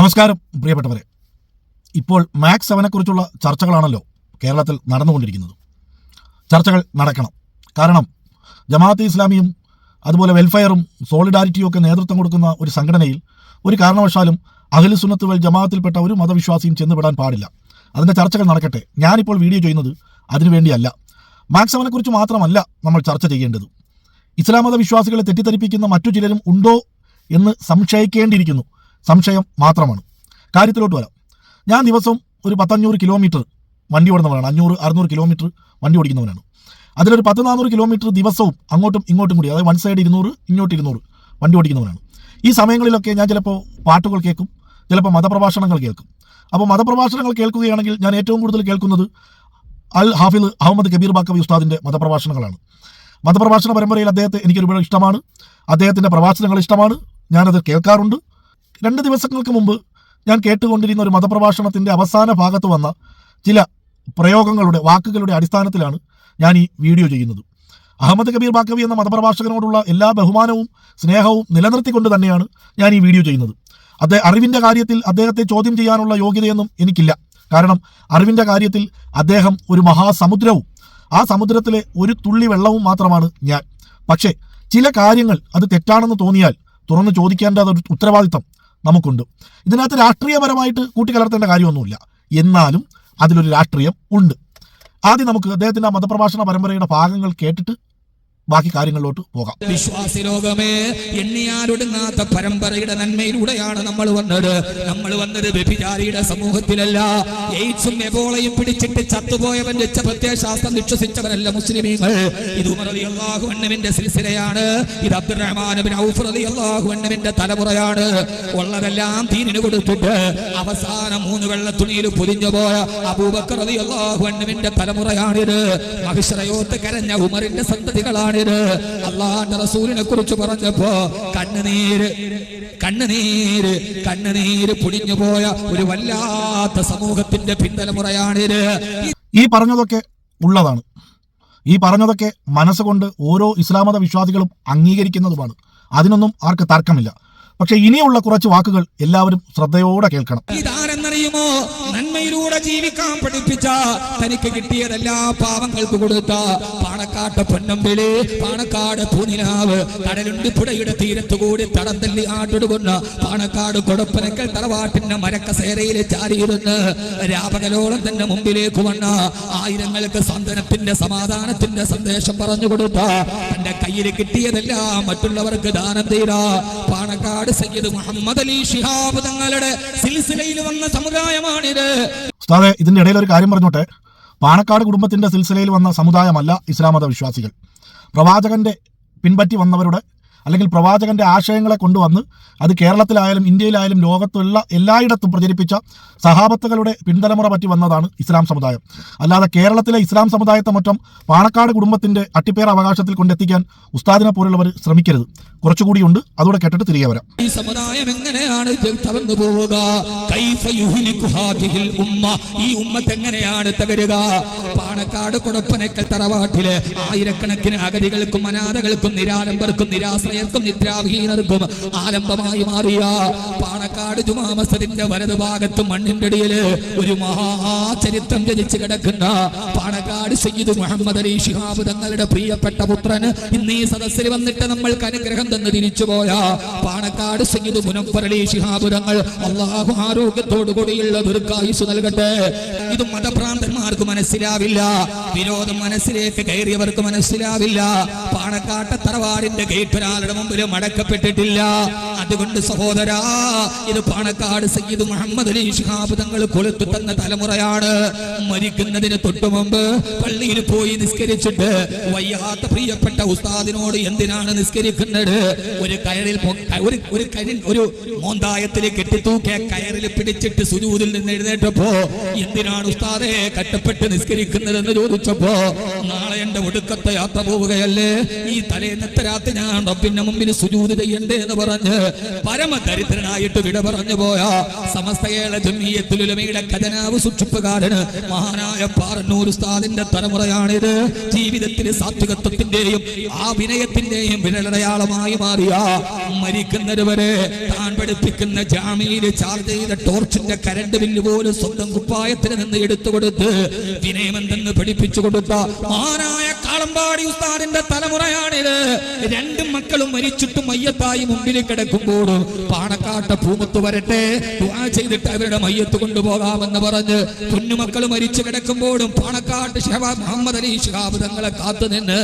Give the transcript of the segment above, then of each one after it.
നമസ്കാരം പ്രിയപ്പെട്ടവരെ. ഇപ്പോൾ മാക്സ് സെവനെക്കുറിച്ചുള്ള ചർച്ചകളാണല്ലോ കേരളത്തിൽ നടന്നുകൊണ്ടിരിക്കുന്നത്. ചർച്ചകൾ നടക്കണം. കാരണം ജമാഅത്ത് ഇസ്ലാമിയും അതുപോലെ വെൽഫെയറും സോളിഡാരിറ്റിയും ഒക്കെ നേതൃത്വം കൊടുക്കുന്ന ഒരു സംഘടനയിൽ ഒരു കാരണവശാലും അഖിലു സുന്നത്ത് വൽ ജമാഅത്തിൽപ്പെട്ട ഒരു മതവിശ്വാസിയും ചെന്നുപെടാൻ പാടില്ല. അതിന്റെ ചർച്ചകൾ നടക്കട്ടെ. ഞാനിപ്പോൾ വീഡിയോ ചെയ്യുന്നത് അതിനുവേണ്ടിയല്ല മാക്സ് സെവനെക്കുറിച്ച് മാത്രമല്ല നമ്മൾ ചർച്ച ചെയ്യേണ്ടത്. ഇസ്ലാം മത വിശ്വാസികളെ തെറ്റിദ്ധരിപ്പിക്കുന്ന മറ്റു ചിലരും ഉണ്ടോ എന്ന് സംശയിക്കേണ്ടിയിരിക്കുന്നു. സംശയം മാത്രമാണ്. കാര്യത്തിലോട്ട് വരാം. ഞാൻ ദിവസം ഒരു പത്തഞ്ഞൂറ് കിലോമീറ്റർ വണ്ടി ഓടുന്നവരാണ്. അഞ്ഞൂറ് അറുന്നൂറ് കിലോമീറ്റർ വണ്ടി ഓടിക്കുന്നവരാണ്. അതിലൊരു പത്ത് നാനൂറ് കിലോമീറ്റർ ദിവസവും അങ്ങോട്ടും ഇങ്ങോട്ടും കൂടി അതായത് വൺ സൈഡ് ഇരുന്നൂറ് ഇങ്ങോട്ട് ഇരുന്നൂറ് വണ്ടി ഓടിക്കുന്നവരാണ്. ഈ സമയങ്ങളിലൊക്കെ ഞാൻ ചിലപ്പോൾ പാട്ടുകൾ കേൾക്കും ചിലപ്പോൾ മതപ്രഭാഷണങ്ങൾ കേൾക്കും. അപ്പോൾ മതപ്രഭാഷണങ്ങൾ കേൾക്കുകയാണെങ്കിൽ ഞാൻ ഏറ്റവും കൂടുതൽ കേൾക്കുന്നത് അൽ ഹാഫിദ് അഹമ്മദ് കബീർ ബാക്കബി ഉസ്താദിന്റെ മതപ്രഭാഷണങ്ങളാണ്. മതപ്രഭാഷണ പരമ്പരയിൽ അദ്ദേഹത്തെ എനിക്ക് ഒരുപാട് ഇഷ്ടമാണ്. അദ്ദേഹത്തിന്റെ പ്രഭാഷണങ്ങൾ ഇഷ്ടമാണ്. ഞാനത് കേൾക്കാറുണ്ട്. രണ്ട് ദിവസങ്ങൾക്ക് മുമ്പ് ഞാൻ കേട്ടുകൊണ്ടിരുന്ന ഒരു മതപ്രഭാഷണത്തിന്റെ അവസാന ഭാഗത്ത് വന്ന ചില പ്രയോഗങ്ങളുടെ വാക്കുകളുടെ അടിസ്ഥാനത്തിലാണ് ഞാൻ ഈ വീഡിയോ ചെയ്യുന്നത്. അഹമ്മദ് കബീർ ബാക്കവി എന്ന മതപ്രഭാഷകനോടുള്ള എല്ലാ ബഹുമാനവും സ്നേഹവും നിലനിർത്തിക്കൊണ്ട് തന്നെയാണ് ഞാൻ ഈ വീഡിയോ ചെയ്യുന്നത്. അദ്ദേഹം അറിവിന്റെ കാര്യത്തിൽ അദ്ദേഹത്തെ ചോദ്യം ചെയ്യാനുള്ള യോഗ്യതയൊന്നും എനിക്കില്ല. കാരണം അറിവിന്റെ കാര്യത്തിൽ അദ്ദേഹം ഒരു മഹാസമുദ്രവും ആ സമുദ്രത്തിലെ ഒരു തുള്ളി വെള്ളവും മാത്രമാണ് ഞാൻ. പക്ഷേ ചില കാര്യങ്ങൾ അത് തെറ്റാണെന്ന് തോന്നിയാൽ തുറന്ന് ചോദിക്കേണ്ട ഉത്തരവാദിത്തം. നമുക്കുണ്ട്. ഇതിനകത്ത് രാഷ്ട്രീയപരമായിട്ട് കൂട്ടിക്കലർത്തേണ്ട കാര്യമൊന്നുമില്ല. എന്നാലും അതിലൊരു രാഷ്ട്രീയം ഉണ്ട്. ആദ്യം നമുക്ക് അദ്ദേഹത്തിന്റെ മതപ്രഭാഷണ പരമ്പരയുടെ ഭാഗങ്ങൾ കേട്ടിട്ട് ബാക്കി കാര്യങ്ങളിലോട്ട് പോകാം. വിശ്വാസി ലോകമേ എണ്ണിയാലൊടുങ്ങാത്ത പരമ്പരയുടെ നന്മയിലൂടെയാണ് നമ്മൾ വന്നത്. നമ്മൾ വന്നത് വ്യഭിചാരിയുടെ സമൂഹത്തിലല്ല. എയ്ഡ്സും എബോളയും പിടിച്ചിട്ട് ചത്തുപോയവൻ വെച്ച പ്രത്യയശാസ്ത്രം വിശ്വസിച്ചവരല്ല മുസ്ലിമീങ്ങൾ. ഇത് അൻഹുവിന്റെ സിൽസിലയാണ്. ഇത് അബ്ദുറഹ്മാൻ ബിൻ ഔഫ് തലമുറയാണ്. ഉള്ളതെല്ലാം തീനിന് കൊടുത്തിട്ട് അവസാനം മൂന്ന് വെള്ള തുണിയിൽ പൊതിഞ്ഞു പോയ അബൂബക്കർ അൻഹുവിന്റെ തലമുറയാണിത്. മഹിഷറയോത്ത് കരഞ്ഞ ഉമറിന്റെ സന്തതികളാണിത് അള്ളാന്റെ റസൂലിനെ കുറിച്ച് പറഞ്ഞപ്പോ കണ്ണുനീര് കണ്ണുനീര് കണ്ണുനീര് പൊടിഞ്ഞു പോയ ഒരു വല്ലാത്ത സമൂഹത്തിന്റെ പിന്തലമുറയാണിത് ഈ പറഞ്ഞതൊക്കെ ഉള്ളതാണ്. ഈ പറഞ്ഞതൊക്കെ മനസ്സുകൊണ്ട് ഓരോ ഇസ്ലാമത വിശ്വാസികളും അംഗീകരിക്കുന്നതുമാണ്. അതിനൊന്നും ആർക്ക് തർക്കമില്ല. പക്ഷെ ഇനിയുള്ള കുറച്ച് വാക്കുകൾ എല്ലാവരും ശ്രദ്ധയോടെ കേൾക്കണം. ഇതാരെന്നറിയുമോ? നന്മയിലൂടെ ജീവിക്കാൻ പഠിപ്പിച്ച തനിക്ക് കിട്ടിയതെല്ലാ പാവങ്ങൾക്ക് കൊടുത്ത പാണക്കാട്ട് പൊന്നമ്പിളി പാണക്കാട് പൂനിലാവ് കടലുണ്ട് പുഴയുടെ തീരത്തുകൂടി തടന്തല്ലി തല്ലി ആട്ടിടുകൊണ്ട പാണക്കാട് കൊടപ്പനക്കൽ തറവാട്ടിന്റെ മരക്കസേരയിൽ ചാരിയിരുന്ന് രാപകലോളം തന്നെ മുമ്പിലേക്ക് വന്ന ആയിരങ്ങൾക്ക് സന്തനത്തിന്റെ സമാധാനത്തിന്റെ സന്ദേശം പറഞ്ഞു കൊടുത്ത തന്റെ കയ്യിൽ കിട്ടിയതെല്ലാം മറ്റുള്ളവർക്ക് ദാനം തീരാ പാണക്കാട് സയ്യിദ് മുഹമ്മദ് അലി ഷിഹാബ് തങ്ങളുടെ സിൽസിലയിൽ വന്ന സമുദായമാണിത്. ഉസ്താദെ ഇതിന്റെ ഇടയിൽ ഒരു കാര്യം പറഞ്ഞോട്ടെ. പാണക്കാട് കുടുംബത്തിന്റെ സിൽസിലയിൽ വന്ന സമുദായമല്ല ഇസ്ലാമത വിശ്വാസികൾ. പ്രവാചകന്റെ പിൻപറ്റി വന്നവരുടെ അല്ലെങ്കിൽ പ്രവാചകന്റെ ആശയങ്ങളെ കൊണ്ടുവന്ന് അത് കേരളത്തിലായാലും ഇന്ത്യയിലായാലും ലോകത്തുള്ള എല്ലായിടത്തും പ്രചരിപ്പിച്ച സഹാബത്തുകളുടെ പിൻതലമുറ പറ്റി വന്നതാണ് ഇസ്ലാം സമുദായം. അല്ലാതെ കേരളത്തിലെ ഇസ്ലാം സമുദായത്തെ മൊത്തം പാണക്കാട് കുടുംബത്തിന്റെ അട്ടിപ്പേർ അവകാശത്തിൽ കൊണ്ടെത്തിക്കാൻ ഉസ്താദിനെ പോലുള്ളവർ ശ്രമിക്കരുത്. കുറച്ചുകൂടിയുണ്ട് അതോടെ കേട്ടിട്ട് തിരികെ വരാം. ഈ സമുദായം എങ്ങനെയാണ് തകർന്നു പോവുക? ഈ ഉമ്മത്ത് എങ്ങനെയാണ് തകരുക? പാണക്കാട് കുടപ്പനക്കൽ തറവാട്ടിലെ ആയിരക്കണക്കിന് അഗതികൾക്കും അനാഥകൾക്കും നിരാലംബർക്കും നിരാശ്രയർക്കും നിദ്രാഹീനർക്കും ആലംബമായി മാറിയ പാണക്കാട് ജുമാമസദിന്റെ വലതു ഭാഗത്ത് മണ്ണിന്റെ അടിയിൽ ഒരു മഹാചരിത്രം രചിച്ചു കിടക്കുന്ന പാണക്കാട് സയ്യിദ് മുഹമ്മദ് അലി ഷിഹാബ് തങ്ങളുടെ പ്രിയപ്പെട്ട പുത്രൻ ഇന്ന് ഈ സദസ്സിൽ വന്നിട്ട് നമ്മൾക്ക് അനുഗ്രഹം തന്ന് തിരിച്ചുപോയ പാണക്കാട് സയ്യിദ് മുനഫർ അലി ഷിഹാബ് തങ്ങൾ അള്ളാഹു ആരോഗ്യത്തോടു കൂടിയുള്ള ദീർഘായുസ് നൽകട്ടെ. ഇത് മതഭ്രാന്തന്മാർക്ക് മനസ്സിലാവില്ല. വിരോധം മനസ്സിലേക്ക് കയറിയവർക്ക് മനസ്സിലാവില്ല. പാണക്കാട്ട തറവാടിന്റെ ഗേറ്റ് ഒരാളുടെ മുമ്പിൽ മടക്കപ്പെട്ടിട്ടില്ല. അതുകൊണ്ട് സഹോദരാ ഇത് പാണക്കാട് സയ്യിദ് മുഹമ്മദ് അലി ഷിഹാബ് തങ്ങൾ കൊളുത്തു തന്ന തലമുറയാണ്. മരിക്കുന്നതിന് തൊട്ടു മുമ്പ് പള്ളിയിൽ പോയി നിസ്കരിച്ചിട്ട് വയ്യാത്ത പ്രിയപ്പെട്ട ഉസ്താദിനോട് എന്തിനാണ് നിസ്കരിക്കുന്നത്? ഒരു കയറിൽ ഒരു ഒരു കരി ഒരു മോന്തായത്തിൽ കെട്ടിത്തൂക്കിയ കയറിൽ പിടിച്ചിട്ട് സുജൂതിൽ നിന്ന് എഴുന്നേറ്റപ്പോ എന്തിനാണ് ഉസ്താദെ കട്ടപ്പെട്ട് നിസ്കരിക്കുന്നത് എന്ന് ചോദിച്ചപ്പോ നാളെ എന്റെ ഒടുക്കത്തെ യാത്ര പോവുകയല്ലേ? ഈ തലേന്നത്തെ രാത്രി ഞാൻ മയ്യത്തിന്റെ മുമ്പിൽ സുജൂത് ചെയ്യണ്ടേ എന്ന് പറഞ്ഞ് പരമദരിദ്രനായിട്ട് വിട പറഞ്ഞു പോയ സമസ്തയേള ജമീയത്തുലുലമയുടെ ഖജനാവ് സൂക്ഷിപ്പുകാരന് മഹാനായ പാറന്നൂർ ഉസ്താദിന്റെ തലമുറയാണിത്. ജീവിതത്തിൽ സാത്വികത്വത്തിന്റെയും ആ വിരലടയാളമായി മാറിയ മരിക്കുന്നവരെ താൻ പഠിപ്പിക്കുന്ന ജാമ്യയിൽ ചാർജ് ചെയ്ത ടോർച്ചിന്റെ കരണ്ട് ബില്ല് പോലും സ്വന്തം കുപ്പായത്തിന് നിന്ന് എടുത്തു കൊടുത്ത് വിനയമെന്തെന്ന് പഠിപ്പിച്ചു കൊടുത്ത മഹാനായ കാളമ്പാടി ഉസ്താദിന്റെ തലമുറയാണിത്. രണ്ടും മക്കളും മരിച്ചിട്ടും മയ്യത്തായി മുമ്പിൽ കിടക്കുമ്പോൾ പാണക്കാട്ട ഭൂമത്ത് വരട്ടെ ചെയ്തിട്ട് അവരുടെ മയ്യത്ത് കൊണ്ടുപോകാമെന്ന് പറഞ്ഞ് കുഞ്ഞുമക്കൾ മരിച്ചു കിടക്കുമ്പോഴും പാണക്കാട്ട് മുഹമ്മദ് അലി ഷിഹാബ് തങ്ങളെ കാത്തു നിന്ന്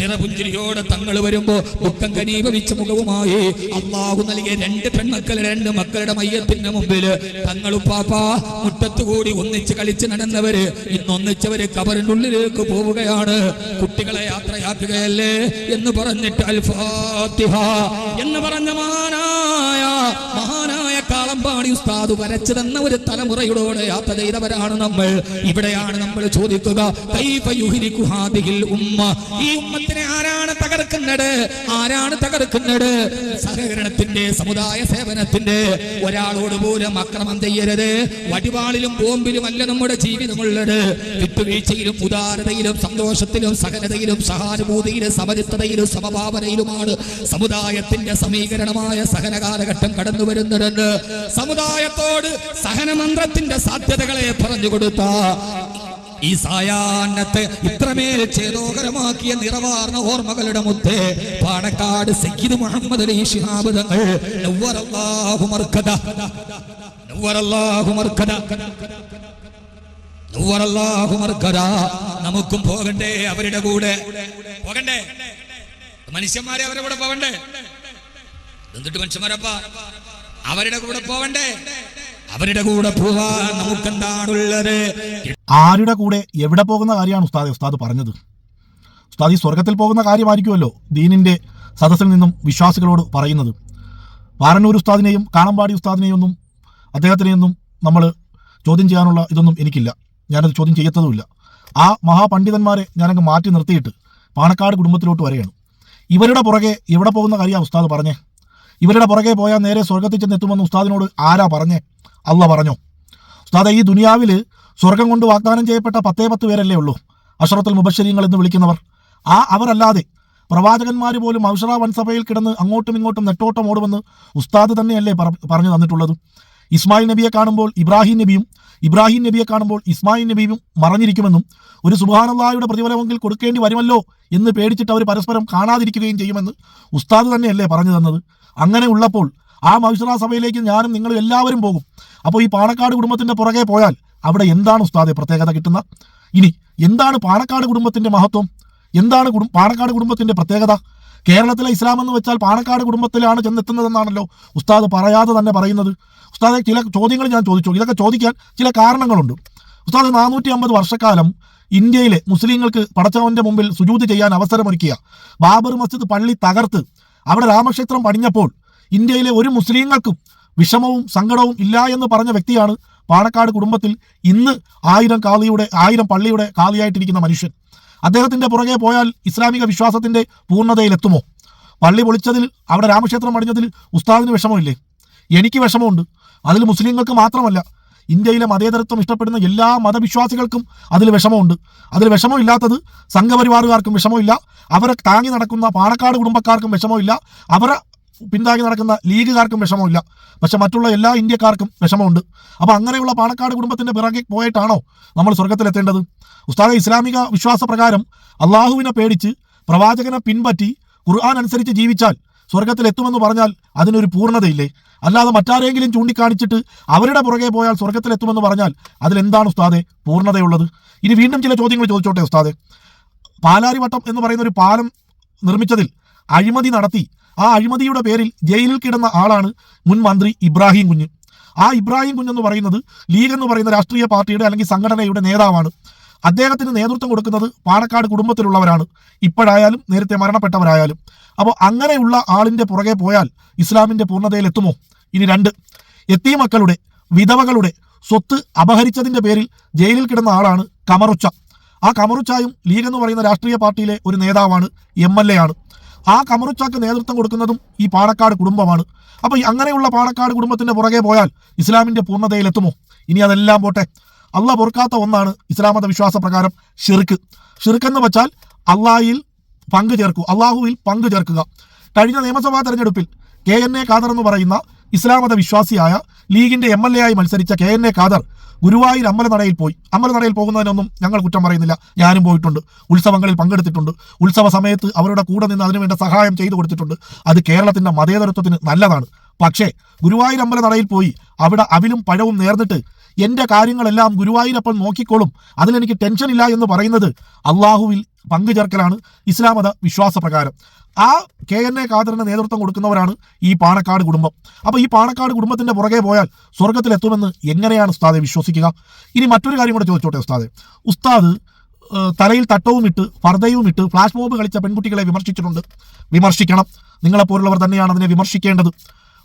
നിറപുഞ്ചിരിയോടെ തങ്ങൾ വരുമ്പോ മുക്കം കനീപവിച്ച മുഖവുമായി അള്ളാഹു നൽകിയ രണ്ട് പെൺമക്കൾ രണ്ട് മക്കളുടെ മയ്യത്തിന്റെ മുമ്പിൽ തങ്ങളും പാപ്പ മുറ്റത്തുകൂടി ഒന്നിച്ച് കളിച്ച് നടന്നവര് ഇന്നൊന്നിച്ചവര് കബറിനുള്ളിലേക്ക് പോവുകയാണ്. കുട്ടികളെ യാത്രയാക്കുകയല്ലേ എന്ന് പറഞ്ഞിട്ട് അൽ ഫാത്തിഹ എന്ന് പറഞ്ഞ മഹാനായ മഹാനായ കാളമ്പാടി ഉസ്താദ് വരച്ചു തന്ന ഒരു തലമുറയോടെ യാത്ര ചെയ്തവരാണ് നമ്മൾ. ഇവിടെയാണ് നമ്മൾ ചോദിക്കുക ഉമ്മ? ഈ ഉമ്മ ഉമ്മത്തിനെ ആരാണ് തകർക്കുന്നത്? ആരാണ് തകർക്കുന്നത്? സഹകരണത്തിന്റെ സമുദായ സേവനത്തിന്റെ. ഒരാളോട് പോലും അക്രമം ചെയ്യരുത്. വടിവാളിലും ബോംബിലും അല്ല നമ്മുടെ ജീവിതമുള്ളത്. വിട്ടുവീഴ്ചയിലും ഉദാരതയിലും സന്തോഷത്തിലും സഹനതയിലും സഹാനുഭൂതിയിലും സമചിത്തതയിലും സമഭാവനയിലുമാണ് സമുദായത്തിന്റെ സമീകരണമായ സഹന കാലഘട്ടം കടന്നു വരുന്നതെന്ന് സമുദായത്തോട് സഹനമന്ത്രത്തിന്റെ സാധ്യതകളെ പറഞ്ഞു കൊടുത്ത ഈ സായാഹ്നത്തെ ഇത്രമേൽ ചേതോകരമാക്കിയ നിറവാർന്ന ഓർമ്മകളുടെ മുത്ത് പാണക്കാട് സയ്യിദ് മുഹമ്മദ് അലി ശിഹാബ് തങ്ങൾ നമുക്കും പോകണ്ടേ അവരുടെ കൂടെ. പോകണ്ടേ? മനുഷ്യന്മാരെ അവരുടെ കൂടെ പോകണ്ടേ? എന്നിട്ട് മനുഷ്യന്മാരപ്പ? അവരുടെ കൂടെ പോവണ്ടേ അവരുടെ കൂടെ പോവാൻ നമുക്കെന്താണുള്ളത്? ആരുടെ കൂടെ എവിടെ പോകുന്ന കാര്യമാണ് ഉസ്താദ് ഉസ്താദ് പറഞ്ഞത്? ഉസ്താദ് ഈ സ്വർഗത്തിൽ പോകുന്ന കാര്യമായിരിക്കുമല്ലോ ദീനിന്റെ സദസ്സിൽ നിന്നും വിശ്വാസികളോട് പറയുന്നത്. വാരണൂർ ഉസ്താദിനെയും കാണമ്പാടി ഉസ്താദിനെയും ഒന്നും അദ്ദേഹത്തിനെയൊന്നും നമ്മൾ ചോദ്യം ചെയ്യാനുള്ള ഇതൊന്നും എനിക്കില്ല. ഞാനത് ചോദ്യം ചെയ്യത്തതുമില്ല. ആ മഹാപണ്ഡിതന്മാരെ ഞാനങ്ങ് മാറ്റി നിർത്തിയിട്ട് പാണക്കാട് കുടുംബത്തിലോട്ട് വരികയാണ്. ഇവരുടെ പുറകെ എവിടെ പോകുന്ന കാര്യമാണ് ഉസ്താദ് പറഞ്ഞേ? ഇവരുടെ പുറകെ പോയാൽ നേരെ സ്വർഗത്തിൽ ചെന്ന് എത്തുമെന്ന് ഉസ്താദിനോട് ആരാ പറഞ്ഞേ? അല്ല പറഞ്ഞു. ഉസ്താദെ ഈ ദുനിയാവിൽ സ്വർഗം കൊണ്ട് വാഗ്ദാനം ചെയ്യപ്പെട്ട പത്തേ പത്ത് പേരല്ലേ ഉള്ളൂ? അഷറത്തുൽ മുബശ്ശരീങ്ങൾ എന്ന് വിളിക്കുന്നവർ. ആ അവരല്ലാതെ പ്രവാചകന്മാർ പോലും ഔഷറ വൻസഭയിൽ കിടന്ന് അങ്ങോട്ടും ഇങ്ങോട്ടും നെട്ടോട്ടം ഓടുമെന്ന് ഉസ്താദ് തന്നെയല്ലേ പറഞ്ഞു തന്നിട്ടുള്ളത്. ഇസ്മായിൽ നബിയെ കാണുമ്പോൾ ഇബ്രാഹിം നബിയും ഇബ്രാഹിം നബിയെ കാണുമ്പോൾ ഇസ്മായിൽ നബിയും മറഞ്ഞിരിക്കുമെന്നും ഒരു സുബാനുള്ളായുടെ പ്രതിഫലമെങ്കിൽ കൊടുക്കേണ്ടി വരുമല്ലോ എന്ന് പേടിച്ചിട്ട് അവർ പരസ്പരം കാണാതിരിക്കുകയും ചെയ്യുമെന്ന് ഉസ്താദ് തന്നെയല്ലേ പറഞ്ഞു തന്നത്. അങ്ങനെ ഉള്ളപ്പോൾ ആ മൗഷറ സഭയിലേക്ക് ഞാനും നിങ്ങൾ എല്ലാവരും പോകും. അപ്പോൾ ഈ പാണക്കാട് കുടുംബത്തിന്റെ പുറകെ പോയാൽ അവിടെ എന്താണ് ഉസ്താദെ പ്രത്യേകത കിട്ടുന്ന? ഇനി എന്താണ് പാണക്കാട് കുടുംബത്തിന്റെ മഹത്വം? എന്താണ് കുടും പാണക്കാട് കുടുംബത്തിന്റെ പ്രത്യേകത? കേരളത്തിലെ ഇസ്ലാം എന്ന് വെച്ചാൽ പാണക്കാട് കുടുംബത്തിലാണ് ചെന്നെത്തുന്നതെന്നാണല്ലോ ഉസ്താദ് പറയാതെ തന്നെ പറയുന്നത്. ഉസ്താദെ ചില ചോദ്യങ്ങൾ ഞാൻ ചോദിച്ചു. ഇതൊക്കെ ചോദിക്കാൻ ചില കാരണങ്ങളുണ്ട്. ഉസ്താദ് നാനൂറ്റി അമ്പത് വർഷക്കാലം ഇന്ത്യയിലെ മുസ്ലിങ്ങൾക്ക് പടച്ചവന്റെ മുമ്പിൽ സുജൂത് ചെയ്യാൻ അവസരമൊരുക്കിയ ബാബർ മസ്ജിദ് പള്ളി തകർത്ത് അവിടെ രാമക്ഷേത്രം പണിഞ്ഞപ്പോൾ ഇന്ത്യയിലെ ഒരു മുസ്ലിങ്ങൾക്കും വിഷമവും സങ്കടവും ഇല്ല എന്ന് പറഞ്ഞ വ്യക്തിയാണ് പാണക്കാട് കുടുംബത്തിൽ ഇന്ന് ആയിരം കാളിയുടെ ആയിരം പള്ളിയുടെ കാളിയായിട്ടിരിക്കുന്ന മനുഷ്യൻ. അദ്ദേഹത്തിന്റെ പുറകെ പോയാൽ ഇസ്ലാമിക വിശ്വാസത്തിന്റെ പൂർണതയിലെത്തുമോ? പള്ളി പൊളിച്ചതിൽ അവിടെ രാമക്ഷേത്രം അടിഞ്ഞതിൽ ഉസ്താദിന് വിഷമമില്ലേ? എനിക്ക് വിഷമമുണ്ട്. അതിൽ മുസ്ലിങ്ങൾക്ക് മാത്രമല്ല ഇന്ത്യയിലെ മതേതരത്വം ഇഷ്ടപ്പെടുന്ന എല്ലാ മതവിശ്വാസികൾക്കും അതിൽ വിഷമമുണ്ട്. അതിൽ വിഷമമില്ലാത്തത് സംഘപരിവാറുകാർക്കും വിഷമമില്ല. അവരെ താങ്ങി നടക്കുന്ന പാണക്കാട് കുടുംബക്കാർക്കും വിഷമമില്ല. അവരെ പിന്താങ്ങി നടക്കുന്ന ലീഗുകാർക്കും വിഷമമില്ല. പക്ഷെ മറ്റുള്ള എല്ലാ ഇന്ത്യക്കാർക്കും വിഷമമുണ്ട്. അപ്പൊ അങ്ങനെയുള്ള പാണക്കാട് കുടുംബത്തിന്റെ പിറകെ പോയിട്ടാണോ നമ്മൾ സ്വർഗത്തിലെത്തേണ്ടത് ഉസ്താദ ഇസ്ലാമിക വിശ്വാസപ്രകാരം അള്ളാഹുവിനെ പേടിച്ച് പ്രവാചകനെ പിൻപറ്റി ഖുർആൻ അനുസരിച്ച് ജീവിച്ചാൽ സ്വർഗത്തിലെത്തുമെന്ന് പറഞ്ഞാൽ അതിനൊരു പൂർണതയില്ലേ? അല്ലാതെ മറ്റാരെങ്കിലും ചൂണ്ടിക്കാണിച്ചിട്ട് അവരുടെ പുറകെ പോയാൽ സ്വർഗത്തിലെത്തുമെന്ന് പറഞ്ഞാൽ അതിലെന്താണ് ഉസ്താദെ പൂർണതയുള്ളത്? ഇനി വീണ്ടും ചില ചോദ്യങ്ങൾ ചോദിച്ചോട്ടെ ഉസ്താദെ? പാലാരിവട്ടം എന്ന് പറയുന്ന ഒരു പാലം നിർമ്മിച്ചതിൽ അഴിമതി നടത്തി. ആ അഴിമതിയുടെ പേരിൽ ജയിലിൽ കിടന്ന ആളാണ് മുൻ മന്ത്രി ഇബ്രാഹിം കുഞ്ഞ്. ആ ഇബ്രാഹിം കുഞ്ഞെന്ന് പറയുന്നത് ലീഗ് എന്ന് പറയുന്ന രാഷ്ട്രീയ പാർട്ടിയുടെ അല്ലെങ്കിൽ സംഘടനയുടെ നേതാവാണ്. അദ്ദേഹത്തിന് നേതൃത്വം കൊടുക്കുന്നത് പാണക്കാട് കുടുംബത്തിലുള്ളവരാണ്. ഇപ്പോഴായാലും നേരത്തെ മരണപ്പെട്ടവരായാലും. അപ്പോൾ അങ്ങനെയുള്ള ആളിന്റെ പുറകെ പോയാൽ ഇസ്ലാമിന്റെ പൂർണതയിൽ എത്തുമോ? ഇനി രണ്ട്. എത്തിയ മക്കളുടെ വിധവകളുടെ സ്വത്ത് അപഹരിച്ചതിന്റെ പേരിൽ ജയിലിൽ കിടന്ന ആളാണ് കമറുച്ച. ആ കമറുച്ചായും ലീഗ് എന്ന് പറയുന്ന രാഷ്ട്രീയ പാർട്ടിയിലെ ഒരു നേതാവാണ് എം എൽ എ ആണ്. ആ കമറുച്ചാക്ക് നേതൃത്വം കൊടുക്കുന്നതും ഈ പാണക്കാട് കുടുംബമാണ്. അപ്പോൾ അങ്ങനെയുള്ള പാണക്കാട് കുടുംബത്തിന്റെ പുറകെ പോയാൽ ഇസ്ലാമിന്റെ പൂർണതയിലെത്തുമോ? ഇനി അതെല്ലാം പോട്ടെ. അള്ള പൊറുക്കാത്ത ഒന്നാണ് ഇസ്ലാമത വിശ്വാസ പ്രകാരം ഷിർക്ക് ഷിർക്ക് എന്ന് വെച്ചാൽ അള്ളാഹിൽ പങ്കു ചേർക്കുക അള്ളാഹുവിൽ പങ്കു ചേർക്കുക. കഴിഞ്ഞ നിയമസഭാ തെരഞ്ഞെടുപ്പിൽ കെ എൻ എ ഖാദർ എന്ന് പറയുന്ന ഇസ്ലാമത വിശ്വാസിയായ ലീഗിന്റെ എം എൽ എ ആയി മത്സരിച്ച K N A Khader Guruvayur അമ്പലനടയിൽ പോയി. അമ്പലനടയിൽ പോകുന്നതിനൊന്നും ഞങ്ങൾ കുറ്റം പറയുന്നില്ല. ഞാനും പോയിട്ടുണ്ട്. ഉത്സവങ്ങളിൽ പങ്കെടുത്തിട്ടുണ്ട്. ഉത്സവ സമയത്ത് അവരുടെ കൂടെ നിന്ന് അതിനുവേണ്ട സഹായം ചെയ്തു കൊടുത്തിട്ടുണ്ട്. അത് കേരളത്തിന്റെ മതേതരത്വത്തിന് നല്ലതാണ്. പക്ഷേ ഗുരുവായൂർ അമ്പലനടയിൽ പോയി അവിടെ അവിലും പഴവും നേർന്നിട്ട് എന്റെ കാര്യങ്ങളെല്ലാം ഗുരുവായൂരപ്പൻ നോക്കിക്കോളും. അതിലെനിക്ക് ടെൻഷൻ ഇല്ല എന്ന് പറയുന്നത് അള്ളാഹുവിൽ പങ്കുചേർക്കലാണ് ഇസ്ലാമത വിശ്വാസപ്രകാരം. ആ കെ എൻ എ ഖാദറിന് നേതൃത്വം കൊടുക്കുന്നവരാണ് ഈ പാണക്കാട് കുടുംബം. അപ്പോൾ ഈ പാണക്കാട് കുടുംബത്തിന്റെ പുറകെ പോയാൽ സ്വർഗത്തിലെത്തുമെന്ന് എങ്ങനെയാണ് ഉസ്താദെ വിശ്വസിക്കുക? ഇനി മറ്റൊരു കാര്യം കൂടെ ചോദിച്ചോട്ടെ ഉസ്താദെ. ഉസ്താദ് തലയിൽ തട്ടവും ഇട്ട് പർദ്ദയും ഇട്ട് ഫ്ലാഷ് മോബ് കളിച്ച പെൺകുട്ടികളെ വിമർശിച്ചിട്ടുണ്ട്. വിമർശിക്കണം. നിങ്ങളെപ്പോലുള്ളവർ തന്നെയാണ് അതിനെ വിമർശിക്കേണ്ടത്.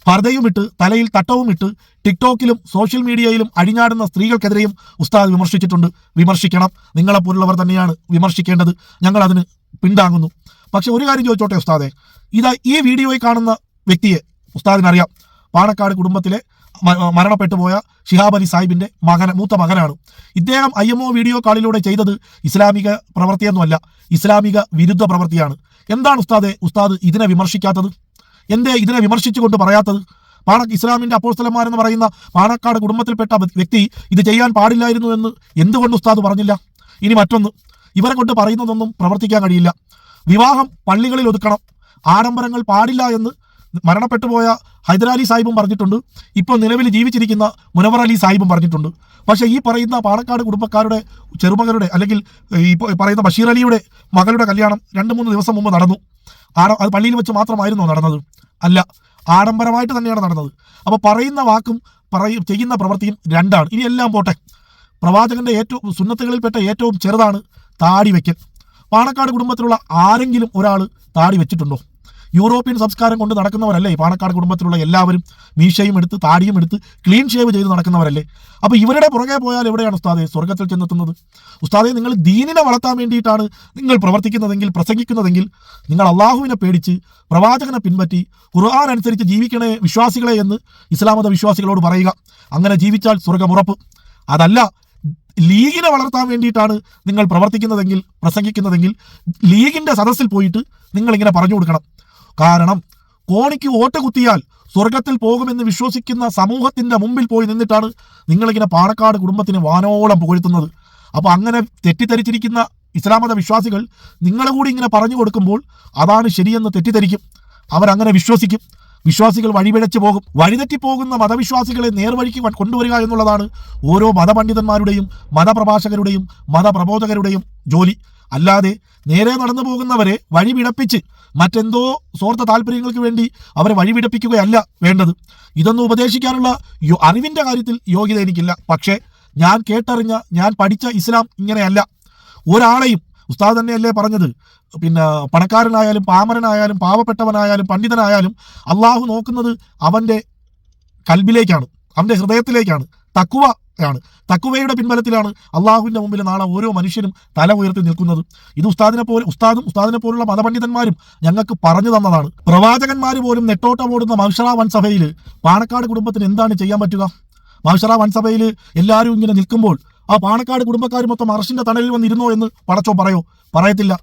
പർദ്ദയും ഇട്ട് തലയിൽ തട്ടവും ഇട്ട് ടിക്ടോക്കിലും സോഷ്യൽ മീഡിയയിലും അഴിഞ്ഞാടുന്ന സ്ത്രീകൾക്കെതിരെയും ഉസ്താദ് വിമർശിച്ചിട്ടുണ്ട്. വിമർശിക്കണം. നിങ്ങളെപ്പോലുള്ളവർ തന്നെയാണ് വിമർശിക്കേണ്ടത്. ഞങ്ങൾ അതിന് പിന്താങ്ങുന്നു. പക്ഷെ ഒരു കാര്യം ചോദിച്ചോട്ടെ ഉസ്താദെ? ഇതാ ഈ വീഡിയോയിൽ കാണുന്ന വ്യക്തിയെ ഉസ്താദിനറിയാം. പാണക്കാട് കുടുംബത്തിലെ മരണപ്പെട്ടു പോയ ഷിഹാബ് അലി സാഹിബിന്റെ മകൻ മൂത്ത മകനാണ്. ഇദ്ദേഹം ഐ എം വീഡിയോ കാളിലൂടെ ചെയ്തത് ഇസ്ലാമിക പ്രവൃത്തിയൊന്നുമല്ല ഇസ്ലാമിക വിരുദ്ധ പ്രവൃത്തിയാണ്. എന്താണ് ഉസ്താദെ ഉസ്താദ് ഇതിനെ വിമർശിക്കാത്തത്? എന്തേ ഇതിനെ വിമർശിച്ചുകൊണ്ട് പറയാത്തത്? പാണ ഇസ്ലാമിന്റെ അപ്പോസ്തലന്മാരെന്ന് പറയുന്ന പാണക്കാട് കുടുംബത്തിൽപ്പെട്ട വ്യക്തി ഇത് ചെയ്യാൻ പാടില്ലായിരുന്നു എന്ന് എന്തുകൊണ്ട് ഉസ്താദ് പറഞ്ഞില്ല? ഇനി മറ്റൊന്ന്. ഇവരെ കൊണ്ട് പറയുന്നതൊന്നും പ്രവർത്തിക്കാൻ കഴിയില്ല. വിവാഹം പള്ളികളിൽ ഒതുക്കണം. ആഡംബരങ്ങൾ പാടില്ല എന്ന് മരണപ്പെട്ടുപോയ ഹൈദരാലി സാഹിബും പറഞ്ഞിട്ടുണ്ട്. ഇപ്പോൾ നിലവിൽ ജീവിച്ചിരിക്കുന്ന മുനവർ അലി സാഹിബും പറഞ്ഞിട്ടുണ്ട്. പക്ഷേ ഈ പറയുന്ന പാണക്കാട് കുടുംബക്കാരുടെ ചെറുമകരുടെ അല്ലെങ്കിൽ ഈ പറയുന്ന ബഷീർ അലിയുടെ മകളുടെ കല്യാണം രണ്ട് മൂന്ന് ദിവസം മുമ്പ് നടന്നു. ആട അത് പള്ളിയിൽ വെച്ച് മാത്രമായിരുന്നോ നടന്നത്? അല്ല. ആഡംബരമായിട്ട് തന്നെയാണ് നടന്നത്. അപ്പോൾ പറയുന്ന വാക്കും പറയും ചെയ്യുന്ന പ്രവൃത്തിയും രണ്ടാണ്. ഇനി എല്ലാം പോട്ടെ. പ്രവാചകന്റെ ഏറ്റവും സുന്നത്തുകളിൽപ്പെട്ട ഏറ്റവും ചെറുതാണ് താടി വയ്ക്കൽ പാണക്കാട് കുടുംബത്തിലുള്ള ആരെങ്കിലും ഒരാൾ താടി വെച്ചിട്ടുണ്ടോ? യൂറോപ്യൻ സംസ്കാരം കൊണ്ട് നടക്കുന്നവരല്ലേ പാണക്കാട് കുടുംബത്തിലുള്ള എല്ലാവരും? മീശയും എടുത്ത് താടിയും എടുത്ത് ക്ലീൻ ഷേവ് ചെയ്ത് നടക്കുന്നവരല്ലേ? അപ്പോൾ ഇവരുടെ പുറകെ പോയാൽ എവിടെയാണ് ഉസ്താദെ? സ്വർഗത്തിൽ ചെന്നെത്തുന്നത്. ഉസ്താദെ നിങ്ങൾ ദീനിനെ വളർത്താൻ വേണ്ടിയിട്ടാണ് നിങ്ങൾ പ്രവർത്തിക്കുന്നതെങ്കിൽ പ്രസംഗിക്കുന്നതെങ്കിൽ നിങ്ങൾ അള്ളാഹുവിനെ പേടിച്ച് പ്രവാചകനെ പിൻപറ്റി ഖുർആൻ അനുസരിച്ച് ജീവിക്കണേ വിശ്വാസികളെ എന്ന് ഇസ്ലാമത വിശ്വാസികളോട് പറയുക. അങ്ങനെ ജീവിച്ചാൽ സ്വർഗമുറപ്പ് അതല്ല ലീഗിനെ വളർത്താൻ വേണ്ടിയിട്ടാണ് നിങ്ങൾ പ്രവർത്തിക്കുന്നതെങ്കിൽ പ്രസംഗിക്കുന്നതെങ്കിൽ ലീഗിന്റെ സദസ്സിൽ പോയിട്ട് നിങ്ങൾ ഇങ്ങനെ പറഞ്ഞു കൊടുക്കണം. കാരണം കോണിക്ക് വോട്ട് കുത്തിയാൽ സ്വർഗത്തിൽ പോകുമെന്ന് വിശ്വസിക്കുന്ന സമൂഹത്തിന്റെ മുമ്പിൽ പോയി നിന്നിട്ടാണ് നിങ്ങളിങ്ങനെ പാണക്കാട് കുടുംബത്തിന് വാനോളം പുകഴ്ത്തുന്നത്. അപ്പോൾ അങ്ങനെ തെറ്റിദ്ധരിച്ചിരിക്കുന്ന ഇസ്ലാമത വിശ്വാസികൾ നിങ്ങളെ കൂടി ഇങ്ങനെ പറഞ്ഞു കൊടുക്കുമ്പോൾ അതാണ് ശരിയെന്ന് തെറ്റിദ്ധരിക്കും. അവരങ്ങനെ വിശ്വസിക്കും. വിശ്വാസികൾ വഴിപിഴച്ചു പോകും. വഴിതെറ്റി പോകുന്ന മതവിശ്വാസികളെ നേർവഴിക്ക് കൊണ്ടുവരിക എന്നുള്ളതാണ് ഓരോ മതപണ്ഡിതന്മാരുടെയും മതപ്രഭാഷകരുടെയും മതപ്രബോധകരുടെയും ജോലി. അല്ലാതെ നേരെ നടന്നു പോകുന്നവരെ വഴിപിടപ്പിച്ച് മറ്റെന്തോ സ്വാർത്ഥ താല്പര്യങ്ങൾക്ക് വേണ്ടി അവരെ വഴിപിടപ്പിക്കുകയല്ല വേണ്ടത്. ഇതൊന്നും ഉപദേശിക്കാനുള്ള അറിവിന്റെ കാര്യത്തിൽ യോഗ്യത എനിക്കില്ല. പക്ഷേ ഞാൻ കേട്ടറിഞ്ഞ ഞാൻ പഠിച്ച ഇസ്ലാം ഇങ്ങനെയല്ല. ഒരാളെയും ഉസ്താദ് തന്നെയല്ലേ പറഞ്ഞത്? പിന്നെ പണക്കാരനായാലും പാമരനായാലും പാവപ്പെട്ടവനായാലും പണ്ഡിതനായാലും അള്ളാഹു നോക്കുന്നത് അവന്റെ കൽബിലേക്കാണ് അവന്റെ ഹൃദയത്തിലേക്കാണ് തക്കുവ ആണ്. തക്കുവയുടെ പിൻബലത്തിലാണ് അള്ളാഹുവിന്റെ മുമ്പിൽ നാളെ ഓരോ മനുഷ്യനും തല ഉയർത്തി നിൽക്കുന്നത്. ഇത് ഉസ്താദിനെ പോലെ ഉസ്താദും ഉസ്താദിനെ പോലുള്ള മതപണ്ഡിതന്മാരും ഞങ്ങൾക്ക് പറഞ്ഞു തന്നതാണ്. പ്രവാചകന്മാർ പോലും നെട്ടോട്ടമോടുന്ന മൗഷറ വൻസഭയിൽ പാണക്കാട് കുടുംബത്തിന് എന്താണ് ചെയ്യാൻ പറ്റുക? മൗഷറ വൻസഭയിൽ എല്ലാവരും ഇങ്ങനെ നിൽക്കുമ്പോൾ ആ പാണക്കാട് കുടുംബക്കാർ മൊത്തം അറസ്റ്റിന്റെ തണലിൽ വന്നിരുന്നോ എന്ന് പടച്ചോ പറയോ? പറയത്തില്ല.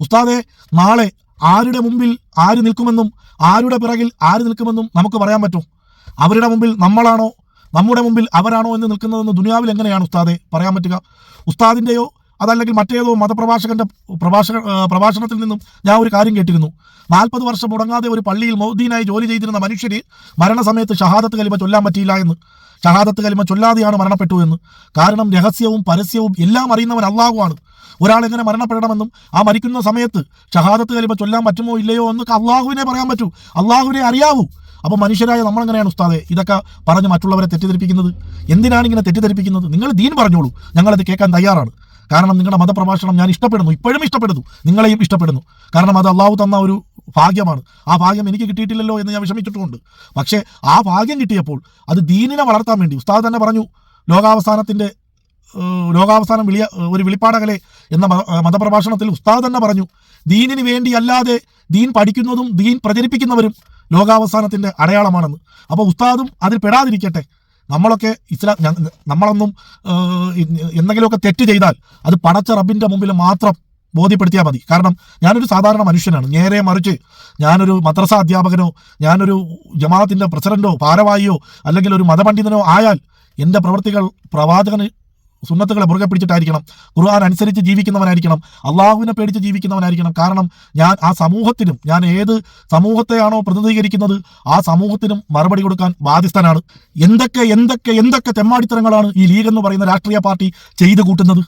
ഉസ്താദെ നാളെ ആരുടെ മുമ്പിൽ ആര് നിൽക്കുമെന്നും ആരുടെ പിറകിൽ ആര് നിൽക്കുമെന്നും നമുക്ക് പറയാൻ പറ്റും. അവരുടെ മുമ്പിൽ നമ്മളാണോ? നമ്മുടെ മുമ്പിൽ അവരാണോ എന്ന് നിൽക്കുന്നതെന്ന് ദുനിയാവിൽ എങ്ങനെയാണ് ഉസ്താദെ? പറയാൻ പറ്റുക. ഉസ്താദിന്റെയോ അതല്ലെങ്കിൽ മറ്റേതോ മതപ്രഭാഷകന്റെ പ്രഭാഷക പ്രഭാഷണത്തിൽ നിന്നും ഞാൻ ഒരു കാര്യം കേട്ടിരുന്നു. നാൽപ്പത് വർഷം മുടങ്ങാതെ ഒരു പള്ളിയിൽ മോദീനായി ജോലി ചെയ്തിരുന്ന മനുഷ്യര് മരണസമയത്ത് ഷഹാദത്ത് കലിമ ചൊല്ലാൻ പറ്റിയില്ല എന്ന്. ഷഹാദത്ത് കലിമ ചൊല്ലാതെയാണ് മരണപ്പെട്ടു എന്ന്. കാരണം രഹസ്യവും പരസ്യവും എല്ലാം അറിയുന്നവൻ അള്ളാഹുവാണ് ഒരാൾ എങ്ങനെ മരണപ്പെടണമെന്നും ആ മരിക്കുന്ന സമയത്ത് ഷഹാദത്ത് കലിമ ചൊല്ലാൻ പറ്റുമോ ഇല്ലയോ എന്നൊക്കെ അള്ളാഹുവിനെ പറയാൻ പറ്റൂ. അള്ളാഹുവിനെ അറിയാവൂ. അപ്പോൾ മനുഷ്യരായ നമ്മൾ എങ്ങനെയാണ് ഉസ്താദെ? ഇതൊക്കെ പറഞ്ഞ് മറ്റുള്ളവരെ തെറ്റിദ്ധരിപ്പിക്കുന്നത്? എന്തിനാണ് ഇങ്ങനെ തെറ്റിദ്ധരിപ്പിക്കുന്നത്? നിങ്ങൾ ദീൻ പറഞ്ഞോളൂ. ഞങ്ങളത് കേൾക്കാൻ തയ്യാറാണ്. കാരണം നിങ്ങളുടെ മതപ്രഭാഷണം ഞാൻ ഇഷ്ടപ്പെടുന്നു ഇപ്പോഴും ഇഷ്ടപ്പെടുന്നു നിങ്ങളെയും ഇഷ്ടപ്പെടുന്നു. കാരണം അത് അള്ളാഹു തന്ന ഒരു ഭാഗ്യമാണ്. ആ ഭാഗ്യം എനിക്ക് കിട്ടിയിട്ടില്ലല്ലോ എന്ന് ഞാൻ വിഷമിച്ചിട്ടുമുണ്ട്. പക്ഷേ ആ ഭാഗ്യം കിട്ടിയപ്പോൾ അത് ദീനിനെ വളർത്താൻ വേണ്ടി ഉസ്താദ് തന്നെ പറഞ്ഞു ലോകാവസാനത്തിന്റെ ലോകാവസാനം വിളിയ ഒരു വിളിപ്പാടകലെ എന്ന മതപ്രഭാഷണത്തിൽ ഉസ്താദ് തന്നെ പറഞ്ഞു ദീനിന് വേണ്ടി അല്ലാതെ ദീൻ പഠിക്കുന്നതും ദീൻ പ്രചരിപ്പിക്കുന്നവരും ലോകാവസാനത്തിന്റെ അടയാളമാണെന്ന്. അപ്പോൾ ഉസ്താദും അതിൽ പെടാതിരിക്കട്ടെ നമ്മളൊക്കെ ഇസ്ലാം നമ്മളൊന്നും എന്തെങ്കിലുമൊക്കെ തെറ്റ് ചെയ്താൽ അത് പടച്ച റബ്ബിന്റെ മുമ്പിൽ മാത്രം ബോധ്യപ്പെടുത്തിയാൽ മതി. കാരണം ഞാനൊരു സാധാരണ മനുഷ്യനാണ്. നേരെ മറിച്ച് ഞാനൊരു മദ്രസ അധ്യാപകനോ ഞാനൊരു ജമാഅത്തിന്റെ പ്രസിഡന്റോ ഭാരവാഹിയോ അല്ലെങ്കിൽ ഒരു മതപണ്ഡിതനോ ആയാൽ എന്റെ പ്രവൃത്തികൾ പ്രവാചകന് സുന്നത്തുകളെ മുറുകെ പിടിച്ചിട്ടായിരിക്കണം. ഖുർആൻ അനുസരിച്ച് ജീവിക്കുന്നവനായിരിക്കണം. അള്ളാഹുവിനെ പേടിച്ച് ജീവിക്കുന്നവനായിരിക്കണം. കാരണം ഞാൻ ആ സമൂഹത്തിനും ഞാൻ ഏത് സമൂഹത്തെയാണോ പ്രതിനിധീകരിക്കുന്നത് ആ സമൂഹത്തിനും മറുപടി കൊടുക്കാൻ ബാധ്യസ്ഥനാണ്. എന്തൊക്കെ എന്തൊക്കെ എന്തൊക്കെ തെമ്മാടിത്തരങ്ങളാണ് ഈ ലീഗ് എന്ന് പറയുന്ന രാഷ്ട്രീയ പാർട്ടി ചെയ്തു കൂട്ടുന്നത്?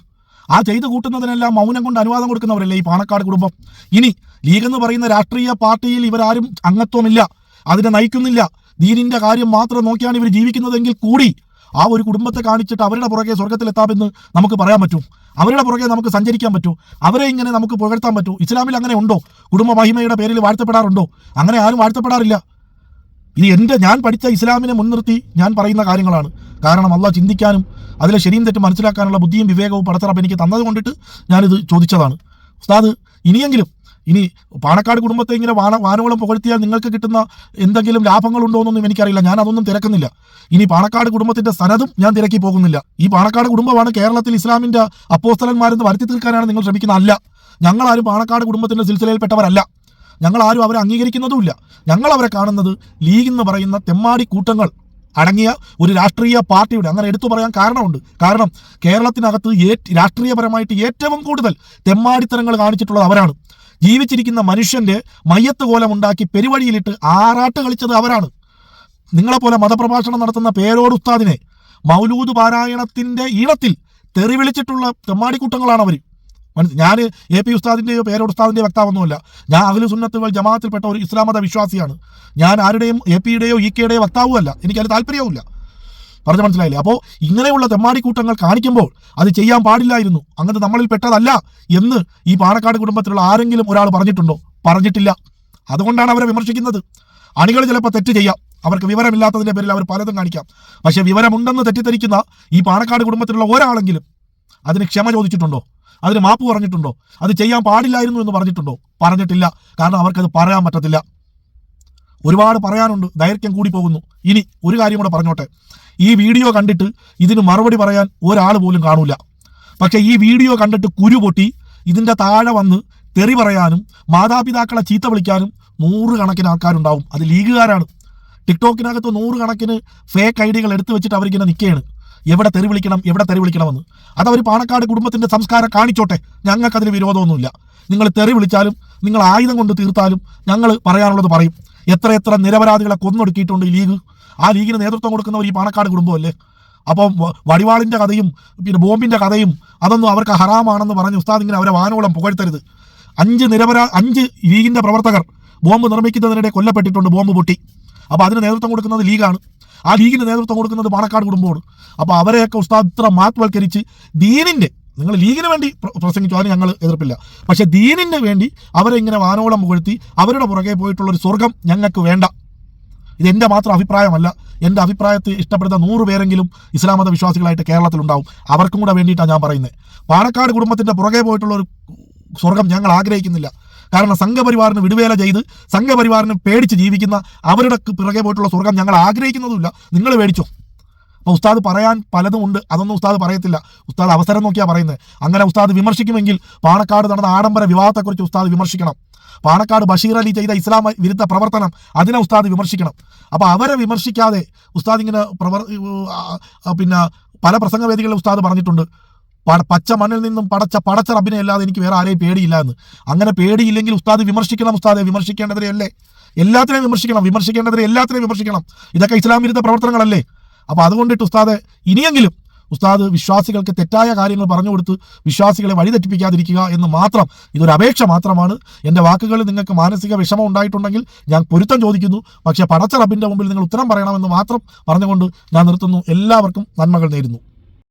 ആ ചെയ്തു കൂട്ടുന്നതിനെല്ലാം മൗനം കൊണ്ട് അനുവാദം കൊടുക്കുന്നവരല്ലേ ഈ പാണക്കാട് കുടുംബം? ഇനി ലീഗ് എന്ന് പറയുന്ന രാഷ്ട്രീയ പാർട്ടിയിൽ ഇവരാരും അംഗത്വമില്ല അതിനെ നയിക്കുന്നില്ല. ദീനിന്റെ കാര്യം മാത്രം നോക്കിയാണ് ഇവർ ജീവിക്കുന്നതെങ്കിൽ കൂടി ആ ഒരു കുടുംബത്തെ കാണിച്ചിട്ട് അവരുടെ പുറകെ സ്വർഗത്തിലെത്താമെന്ന് നമുക്ക് പറയാൻ പറ്റും. അവരുടെ പുറകെ നമുക്ക് സഞ്ചരിക്കാൻ പറ്റും. അവരെ ഇങ്ങനെ നമുക്ക് പുകഴ്ത്താൻ പറ്റും. ഇസ്ലാമിൽ അങ്ങനെ ഉണ്ടോ? കുടുംബ മഹിമയുടെ പേരിൽ വാഴ്ത്തപ്പെടാറുണ്ടോ? അങ്ങനെ ആരും വാഴ്ത്തപ്പെടാറില്ല. ഇത് എന്റെ ഞാൻ പഠിച്ച ഇസ്ലാമിനെ മുൻനിർത്തി ഞാൻ പറയുന്ന കാര്യങ്ങളാണ്. കാരണം അല്ല ചിന്തിക്കാനും അതിലെ ശരിയും തെറ്റും മനസ്സിലാക്കാനുള്ള ബുദ്ധിയും വിവേകവും പടത്തറപ്പ് എനിക്ക് തന്നത് കൊണ്ടിട്ട് ഞാനിത് ചോദിച്ചതാണ്. ഉസ്താദ് ഇനിയെങ്കിലും ഇനി പാണക്കാട് കുടുംബത്തെ ഇങ്ങനെ വാന വാനോളം പുകഴ്ത്തിയാൽ നിങ്ങൾക്ക് കിട്ടുന്ന എന്തെങ്കിലും ലാഭങ്ങൾ ഉണ്ടോ എന്നൊന്നും എനിക്കറിയില്ല. ഞാൻ അതൊന്നും തിരക്കുന്നില്ല. ഇനി പാണക്കാട് കുടുംബത്തിന്റെ സനതും ഞാൻ തിരക്കി പോകുന്നില്ല. ഈ പാണക്കാട് കുടുംബമാണ് കേരളത്തിൽ ഇസ്ലാമിന്റെ അപ്പോസ്തലന്മാരെന്ന് വരുത്തി തീർക്കാനാണ് നിങ്ങൾ ശ്രമിക്കുന്ന അല്ല. ഞങ്ങൾ ആരും പാണക്കാട് കുടുംബത്തിന്റെ സിൽസിലയിൽപ്പെട്ടവരല്ല. ആരും അവരെ അംഗീകരിക്കുന്നതുമില്ല. ഞങ്ങൾ അവരെ കാണുന്നത് ലീഗ് എന്ന് പറയുന്ന തെമ്മാടി കൂട്ടങ്ങൾ അടങ്ങിയ ഒരു രാഷ്ട്രീയ പാർട്ടിയുടെ അങ്ങനെ എടുത്തു പറയാൻ കാരണമുണ്ട്. കാരണം കേരളത്തിനകത്ത് രാഷ്ട്രീയപരമായിട്ട് ഏറ്റവും കൂടുതൽ തെമ്മാടിത്തരങ്ങൾ കാണിച്ചിട്ടുള്ളത് അവരാണ്. ജീവിച്ചിരിക്കുന്ന മനുഷ്യന്റെ മയ്യത്ത് കോലം ഉണ്ടാക്കി പെരുവഴിയിലിട്ട് ആറാട്ട് കളിച്ചത് അവരാണ്. നിങ്ങളെപ്പോലെ മതപ്രഭാഷണം നടത്തുന്ന പേരോട് ഉസ്താദിനെ മൗലൂദ് പാരായണത്തിന്റെ ഈണത്തിൽ തെറിവിളിച്ചിട്ടുള്ള തെമ്മാടിക്കൂട്ടങ്ങളാണ് അവർ ഞാൻ എ പി ഉസ്താദിന്റെയോ പേരോട് ഉസ്താദിന്റെയോ വക്താവൊന്നുമല്ല. ഞാൻ അഖിലു സുന്നത്തുകൾ ജമാഅത്തിൽപ്പെട്ട ഒരു ഇസ്ലാമത വിശ്വാസിയാണ്. ഞാൻ ആരുടെയും എ പിയുടെയോ ഇ കെയുടെയോ വക്താവുമല്ല. എനിക്കതിന് താല്പര്യവുമില്ല. പറഞ്ഞു മനസ്സിലായില്ലേ? അപ്പോൾ ഇങ്ങനെയുള്ള തെമ്മാടിക്കൂട്ടങ്ങൾ കാണിക്കുമ്പോൾ അത് ചെയ്യാൻ പാടില്ലായിരുന്നു. അങ്ങനത്തെ നമ്മളിൽ പെട്ടതല്ല എന്ന് ഈ പാണക്കാട് കുടുംബത്തിലുള്ള ആരെങ്കിലും ഒരാൾ പറഞ്ഞിട്ടുണ്ടോ? പറഞ്ഞിട്ടില്ല. അതുകൊണ്ടാണ് അവരെ വിമർശിക്കുന്നത്. അണികൾ ചിലപ്പോൾ തെറ്റ് ചെയ്യാം. അവർക്ക് വിവരമില്ലാത്തതിന്റെ പേരിൽ അവർ പലതും കാണിക്കാം. പക്ഷേ വിവരമുണ്ടെന്ന് തെറ്റിദ്ധരിക്കുന്ന ഈ പാണക്കാട് കുടുംബത്തിലുള്ള ഒരാളെങ്കിലും അതിന് ക്ഷമ ചോദിച്ചിട്ടുണ്ടോ? അതിന് മാപ്പ് പറഞ്ഞിട്ടുണ്ടോ? അത് ചെയ്യാൻ പാടില്ലായിരുന്നു എന്ന് പറഞ്ഞിട്ടുണ്ടോ? പറഞ്ഞിട്ടില്ല. കാരണം അവർക്കത് പറയാൻ പറ്റത്തില്ല. ഒരുപാട് പറയാനുണ്ട്. ദൈർഘ്യം കൂടി പോകുന്നു. ഇനി ഒരു കാര്യം കൂടെ പറഞ്ഞോട്ടെ. ഈ വീഡിയോ കണ്ടിട്ട് ഇതിന് മറുപടി പറയാൻ ഒരാൾ പോലും കാണൂല. പക്ഷെ ഈ വീഡിയോ കണ്ടിട്ട് കുരു പൊട്ടി ഇതിന്റെ താഴെ വന്ന് തെറി പറയാനും മാതാപിതാക്കളെ ചീത്ത വിളിക്കാനും നൂറുകണക്കിന് ആൾക്കാരുണ്ടാവും. അത് ലീഗുകാരാണ്. ടിക്ടോക്കിനകത്ത് നൂറുകണക്കിന് ഫേക്ക് ഐ ഡികൾ എടുത്തു വെച്ചിട്ട് അവരിങ്ങനെ നിൽക്കുകയാണ്. എവിടെ തെറി വിളിക്കണം എവിടെ തെറി വിളിക്കണമെന്ന്. അത് അവർ പാണക്കാട് കുടുംബത്തിന്റെ സംസ്കാരം കാണിച്ചോട്ടെ. ഞങ്ങൾക്കതിന് വിരോധമൊന്നുമില്ല. നിങ്ങൾ തെറി വിളിച്ചാലും നിങ്ങൾ ആയുധം കൊണ്ട് തീർത്താലും ഞങ്ങൾ പറയാനുള്ളത് പറയും. എത്ര എത്ര നിരപരാധികളെ കൊന്നൊടുക്കിയിട്ടുണ്ട് ഈ ലീഗ്. ആ ലീഗിന് നേതൃത്വം കൊടുക്കുന്നവർ ഈ പാണക്കാട് കുടുംബമല്ലേ? അപ്പോൾ വടിവാളിന്റെ കഥയും പിന്നെ ബോംബിന്റെ കഥയും അതൊന്നും അവർക്ക് ഹറാമാണെന്ന് പറഞ്ഞ് ഉസ്താദ് ഇങ്ങനെ അവരെ വാനോളം പുകഴ്ത്തരുത്. അഞ്ച് നിരപരാ അഞ്ച് ലീഗിന്റെ പ്രവർത്തകർ ബോംബ് നിർമ്മിക്കുന്നതിനിടെ കൊല്ലപ്പെട്ടിട്ടുണ്ട് ബോംബ് പൊട്ടി. അപ്പോൾ അതിന് നേതൃത്വം കൊടുക്കുന്നത് ലീഗാണ്. ആ ലീഗിന് നേതൃത്വം കൊടുക്കുന്നത് പാണക്കാട് കുടുംബമാണ്. അപ്പോൾ അവരെയൊക്കെ ഉസ്താദ് ഇത്ര മാത്വൽക്കരിച്ച് ദീനിന്റെ നിങ്ങൾ ലീഗിന് വേണ്ടി പ്ര- പ്രസംഗിച്ചു അതിന് ഞങ്ങൾ എതിർപ്പില്ല. പക്ഷെ ദീനിന് വേണ്ടി അവരെ ഇങ്ങനെ വാനോളം പുകഴ്ത്തി അവരുടെ പുറകെ പോയിട്ടുള്ള ഒരു സ്വർഗം ഞങ്ങൾക്ക് വേണ്ട. ഇത് എന്റെ മാത്രം അഭിപ്രായമല്ല. എന്റെ അഭിപ്രായത്തെ ഇഷ്ടപ്പെടുന്ന നൂറ് പേരെങ്കിലും ഇസ്ലാം മത വിശ്വാസികളായിട്ട് കേരളത്തിലുണ്ടാവും. അവർക്കും കൂടെ വേണ്ടിയിട്ടാണ് ഞാൻ പറയുന്നത്. പാണക്കാട് കുടുംബത്തിന്റെ പുറകെ പോയിട്ടുള്ള ഒരു സ്വർഗം ഞങ്ങൾ ആഗ്രഹിക്കുന്നില്ല. കാരണം സംഘപരിവാറിന് വിടുവേല ചെയ്ത് സംഘപരിവാറിന് പേടിച്ച് ജീവിക്കുന്ന അവരുടെ പിറകെ പോയിട്ടുള്ള സ്വർഗം ഞങ്ങൾ ആഗ്രഹിക്കുന്നതുമില്ല. നിങ്ങൾ മേടിച്ചോ അപ്പോൾ ഉസ്താദ് പറയാൻ പലതും ഉണ്ട്. അതൊന്നും ഉസ്താദ് പറയത്തില്ല. ഉസ്താദ് അവസരം നോക്കിയാ പറയുന്നത് അങ്ങനെ ഉസ്താദ് വിമർശിക്കുമെങ്കിൽ പാണക്കാട് നടന്ന ആഡംബര വിവാഹത്തെക്കുറിച്ച് ഉസ്താദ് വിമർശിക്കണം. പാണക്കാട് ബഷീർ അലി ചെയ്ത ഇസ്ലാം വിരുദ്ധ പ്രവർത്തനം അതിനെ ഉസ്താദ് വിമർശിക്കണം. അപ്പോൾ അവരെ വിമർശിക്കാതെ ഉസ്താദ് ഇങ്ങനെ പ്രവർ പിന്നെ പല പ്രസംഗവേദികളിൽ ഉസ്താദ് പറഞ്ഞിട്ടുണ്ട്. പച്ച മണ്ണിൽ നിന്നും പടച്ച പടച്ച റബിനെ അല്ലാതെ എനിക്ക് വേറെ ആരെയും പേടിയില്ല എന്ന് അങ്ങനെ പേടിയില്ലെങ്കിൽ ഉസ്താദ് വിമർശിക്കണം ഉസ്താദെ വിമർശിക്കേണ്ടതിനെയല്ലേ എല്ലാത്തിനെയും വിമർശിക്കണം വിമർശിക്കേണ്ടതിനെ എല്ലാത്തിനെയും വിമർശിക്കണം. ഇതൊക്കെ ഇസ്ലാം വിരുദ്ധ പ്രവർത്തനങ്ങളല്ലേ? അപ്പോൾ അതുകൊണ്ടിട്ട് ഉസ്താദ് ഇനിയെങ്കിലും ഉസ്താദ് വിശ്വാസികൾക്ക് തെറ്റായ കാര്യങ്ങൾ പറഞ്ഞു കൊടുത്ത് വിശ്വാസികളെ വഴിതെറ്റിപ്പിക്കാതിരിക്കുക എന്ന് മാത്രം ഇതൊരു അപേക്ഷ മാത്രമാണ്. എന്റെ വാക്കുകളിൽ നിങ്ങൾക്ക് മാനസിക വിഷമം ഉണ്ടായിട്ടുണ്ടെങ്കിൽ ഞാൻ പൊരുത്തം ചോദിക്കുന്നു. പക്ഷേ പടച്ച റബിന്റെ മുമ്പിൽ നിങ്ങൾ ഉത്തരം പറയണമെന്ന് മാത്രം പറഞ്ഞുകൊണ്ട് ഞാൻ നിർത്തുന്നു. എല്ലാവർക്കും നന്മകൾ നേരുന്നു.